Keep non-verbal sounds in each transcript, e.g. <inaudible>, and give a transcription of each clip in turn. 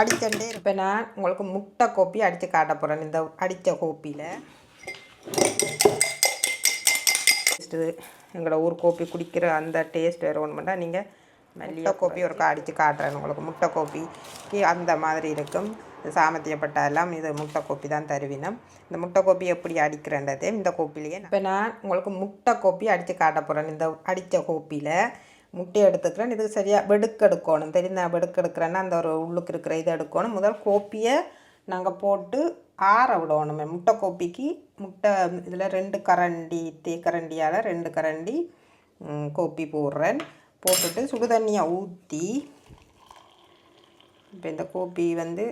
அடிச்சண்டே இப்போ நான் உங்களுக்கு முட்டை கோப்பி அடித்து காட்ட போகிறேன் இந்த அடித்த கோப்பியில். எங்களோட ஊர் கோப்பி குடிக்கிற அந்த டேஸ்ட் வேணுமெண்டா நீங்கள் முட்டை கோப்பி ஒருக்கா அடித்து காட்டுறேன் உங்களுக்கு. முட்டை கோப்பிக்கு அந்த மாதிரி இருக்கும். சாமத்தியப்பட்ட எல்லாம் இது முட்டை கோப்பி தான் தருவினம். இந்த முட்டை கோப்பி எப்படி அடிக்கிறேன்றதே இந்த கோப்பிலேயே இப்போ நான் உங்களுக்கு முட்டை கோப்பி அடித்து காட்ட போகிறேன் இந்த அடித்த கோப்பியில். முட்டி எடுத்துக்கிறேன். இதுக்கு சரியாக வெடுக்கெடுக்கணும் தெரியும் நான் வெடுக்கெடுக்கிறேன்னா அந்த ஒரு உள்ளுக்கு இருக்கிற இதை எடுக்கணும். முதல் கோப்பியை நாங்கள் போட்டு ஆற விடணுமே. முட்டை கோப்பிக்கு முட்டை இதில் ரெண்டு கரண்டி தேக்கரண்டியால் ரெண்டு கரண்டி கோப்பி போடுறேன். போட்டுட்டு சுடு தண்ணியை ஊற்றி இப்போ இந்த கோப்பி வந்து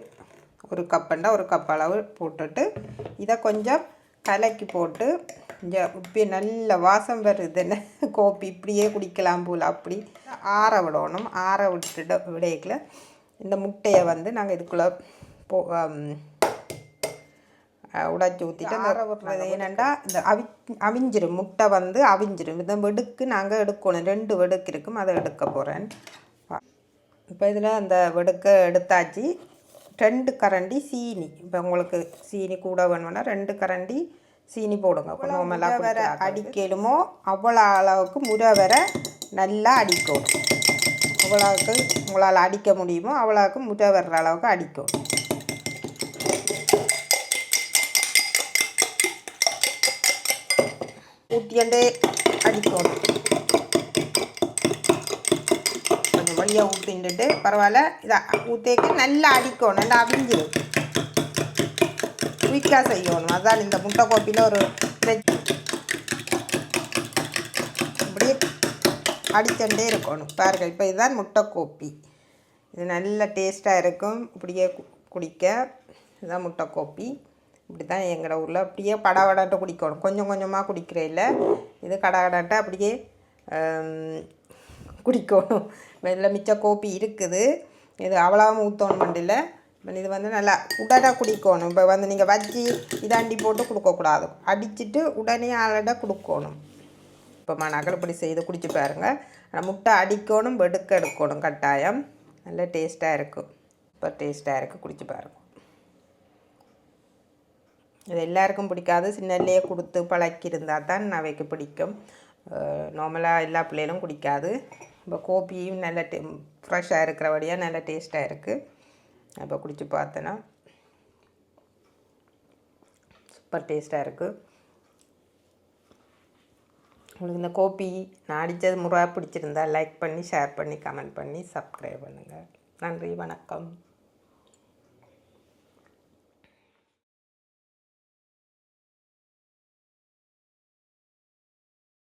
ஒரு கப்புண்டா ஒரு கப் அளவு போட்டுட்டு இதை கொஞ்சம் கலக்கி போட்டு இங்கே உப்பி நல்ல வாசம் வருது என்ன கோப்பி இப்படியே குடிக்கலாம் போல் அப்படி ஆற விடணும் ஆற விட்டுட்டு விடையக்கில் இந்த முட்டையை வந்து நாங்கள் இதுக்குள்ளே போ உடைச்சி ஊற்றிட்டு ஆற விடுறது என்னென்னா இந்த அவி அவிஞ்சிரும் முட்டை வந்து அவிஞ்சிரும். இந்த வெடுக்கு நாங்கள் எடுக்கணும் ரெண்டு வெடுக்கு இருக்கும் அதை எடுக்க போகிறேன் இப்போ இதில் அந்த வெடுக்க எடுத்தாச்சு. ரெண்டு கரண்டி சீனி. இப்போ உங்களுக்கு சீனி கூட வேணும்னா ரெண்டு கரண்டி சீனி போடுங்க. நார்மலாக வர அடிக்கலுமோ அவ்வளோ அளவுக்கு முறை வர நல்லா அடிக்கணும் அவ்வளோவுக்கு உங்களால் அடிக்க முடியுமோ அவ்வளோவுக்கு முறை வர்ற அளவுக்கு அடிக்கணும் ஊற்றியண்டே அடிக்கணும் கொஞ்சம் வழியாக ஊற்றிட்டு பரவாயில்ல. இதை ஊற்றேக்கு நல்லா அடிக்கணும் நல்லா அவிஞ்சிடும் குயிக்காக செய்யணும். அதான் இந்த முட்டைக்கோப்பியில் ஒரு அப்படியே அடிச்சண்டே இருக்கணும். பாருங்கள் இப்போ இதுதான் முட்டைக்கோப்பி. இது நல்ல டேஸ்ட்டாக இருக்கும். இப்படியே குடிக்க. இதுதான் முட்டைக்கோப்பி. இப்படி தான் எங்களோட ஊரில் அப்படியே படவடன்ட்டு குடிக்கணும். கொஞ்சம் கொஞ்சமாக குடிக்கிற இல்லை இது கடகடன்ட்டு அப்படியே குடிக்கணும். <laughs> இதில் மிச்ச கோப்பி இருக்குது. இது அவ்வளோவும் ஊற்றணும் மண்டியில் இது வந்து நல்லா உடனே குடிக்கணும். இப்போ வந்து நீங்கள் வச்சு இதாண்டி போட்டு கொடுக்கக்கூடாது. அடிச்சுட்டு உடனே ஆளட கொடுக்கணும். இப்போ மணக்கள் இப்படி செய்து குடிச்சு பாருங்கள் ஆனால் முட்டை அடிக்கணும் வெடுக்க எடுக்கணும் கட்டாயம். நல்ல டேஸ்ட்டாக இருக்கும் இப்போ டேஸ்ட்டாக இருக்குது குடிச்சு பாருங்க. இது எல்லாருக்கும் பிடிக்காது. சின்னல்லையே கொடுத்து பழக்கியிருந்தா தான் அவைக்கு பிடிக்கும். நார்மலாக எல்லா பிள்ளைகளும் குடிக்காது. இப்போ கோபியும் நல்ல டே ஃப்ரெஷ்ஷாக இருக்கிறபடியாக நல்ல டேஸ்ட்டாக இருக்குது அப்போ குடிச்சு பார்த்தேன்னா சூப்பர் டேஸ்ட்டாக இருக்குது உங்களுக்கு இந்த கோப்பி நான் அடித்தது முறையாக பிடிச்சிருந்தா லைக் பண்ணி ஷேர் பண்ணி கமெண்ட் பண்ணி சப்ஸ்கிரைப் பண்ணுங்கள் நன்றி வணக்கம்.